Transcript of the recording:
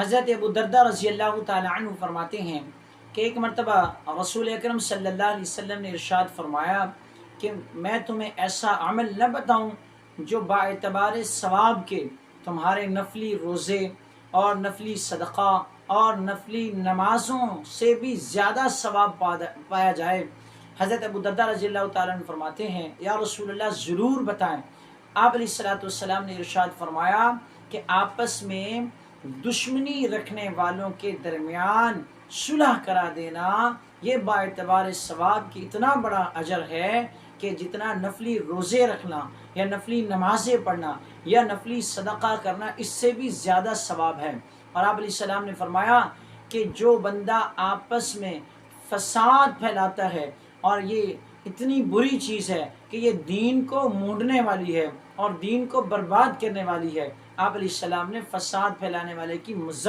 حضرت ابو دردہ رضی اللہ تعالیٰ عنہ فرماتے ہیں کہ ایک مرتبہ رسول اکرم صلی اللہ علیہ وسلم نے ارشاد فرمایا کہ میں تمہیں ایسا عمل نہ بتاؤں جو با اعتبار ثواب کے تمہارے نفلی روزے اور نفلی صدقہ اور نفلی نمازوں سے بھی زیادہ ثواب پایا جائے۔ حضرت ابو دردہ رضی اللہ تعالیٰ عنہ فرماتے ہیں، یا رسول اللہ، ضرور بتائیں۔ آپ علیہ السلاۃ والسلام نے ارشاد فرمایا کہ آپس میں دشمنی رکھنے والوں کے درمیان صلح کرا دینا، یہ با اعتبار ثواب کی اتنا بڑا اجر ہے کہ جتنا نفلی روزے رکھنا یا نفلی نمازیں پڑھنا یا نفلی صدقہ کرنا، اس سے بھی زیادہ ثواب ہے۔ اور آپ علیہ السلام نے فرمایا کہ جو بندہ آپس میں فساد پھیلاتا ہے اور یہ اتنی بری چیز ہے کہ یہ دین کو موڑنے والی ہے اور دین کو برباد کرنے والی ہے۔ آپ علیہ السلام نے فساد پھیلانے والے کی